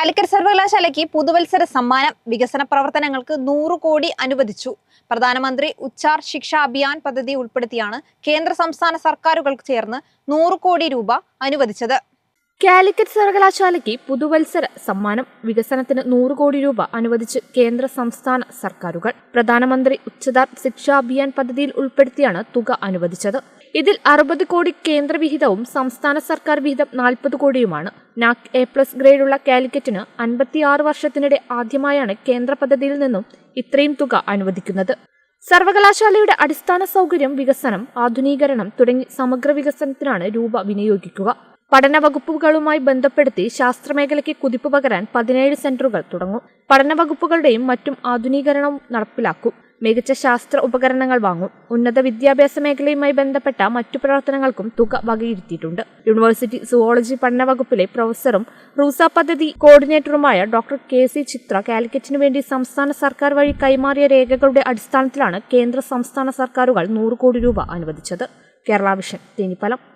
കാലിക്കറ്റ് സർവകലാശാലയ്ക്ക് പുതുവത്സര സമ്മാനം വികസന പ്രവർത്തനങ്ങൾക്ക് നൂറ് കോടി അനുവദിച്ചു. പ്രധാനമന്ത്രി ഉച്ചാർ ശിക്ഷ അഭിയാൻ പദ്ധതി ഉൾപ്പെടുത്തിയാണ് കേന്ദ്ര സംസ്ഥാന സർക്കാരുകൾ ചേർന്ന് നൂറ് കോടി രൂപ അനുവദിച്ചത്. കാലിക്കറ്റ് സർവകലാശാലയ്ക്ക് പുതുവത്സര സമ്മാനം വികസനത്തിന് നൂറ് കോടി രൂപ അനുവദിച്ച് കേന്ദ്ര സംസ്ഥാന സർക്കാരുകൾ. പ്രധാനമന്ത്രി ഉച്ചതാർ ശിക്ഷാ അഭിയാൻ പദ്ധതിയിൽ ഉൾപ്പെടുത്തിയാണ് തുക അനുവദിച്ചത്. ഇതിൽ അറുപത് കോടി കേന്ദ്ര വിഹിതവും സംസ്ഥാന സർക്കാർ വിഹിതം നാൽപ്പത് കോടിയുമാണ്. നാക് എ പ്ലസ് ഗ്രേഡുള്ള കാലിക്കറ്റിന് അൻപത്തിയാറ് വർഷത്തിനിടെ ആദ്യമായാണ് കേന്ദ്ര പദ്ധതിയിൽ നിന്നും ഇത്രയും തുക അനുവദിക്കുന്നത്. സർവകലാശാലയുടെ അടിസ്ഥാന സൗകര്യം വികസനം ആധുനീകരണം തുടങ്ങി സമഗ്ര വികസനത്തിനാണ് രൂപ വിനിയോഗിക്കുക. പഠന വകുപ്പുകളുമായി ബന്ധപ്പെടുത്തി ശാസ്ത്രമേഖലയ്ക്ക് കുതിപ്പ് പകരാൻ പതിനേഴ് സെന്ററുകൾ തുടങ്ങും. പഠന വകുപ്പുകളുടെയും മറ്റും ആധുനീകരണവും നടപ്പിലാക്കും. മികച്ച ശാസ്ത്ര ഉപകരണങ്ങൾ വാങ്ങും. ഉന്നത വിദ്യാഭ്യാസ മേഖലയുമായി ബന്ധപ്പെട്ട മറ്റു പ്രവർത്തനങ്ങൾക്കും തുക വകയിരുത്തിയിട്ടുണ്ട്. യൂണിവേഴ്സിറ്റി സുവോളജി പഠന വകുപ്പിലെ പ്രൊഫസറും റൂസ പദ്ധതി കോർഡിനേറ്ററുമായ ഡോക്ടർ കെ സി ചിത്ര കാലിക്കറ്റിനു വേണ്ടി സംസ്ഥാന സർക്കാർ വഴി കൈമാറിയ രേഖകളുടെ അടിസ്ഥാനത്തിലാണ് കേന്ദ്ര സംസ്ഥാന സർക്കാരുകൾ നൂറ് കോടി രൂപ അനുവദിച്ചത്. കേരള വിഷൻ തേനിപ്പലം.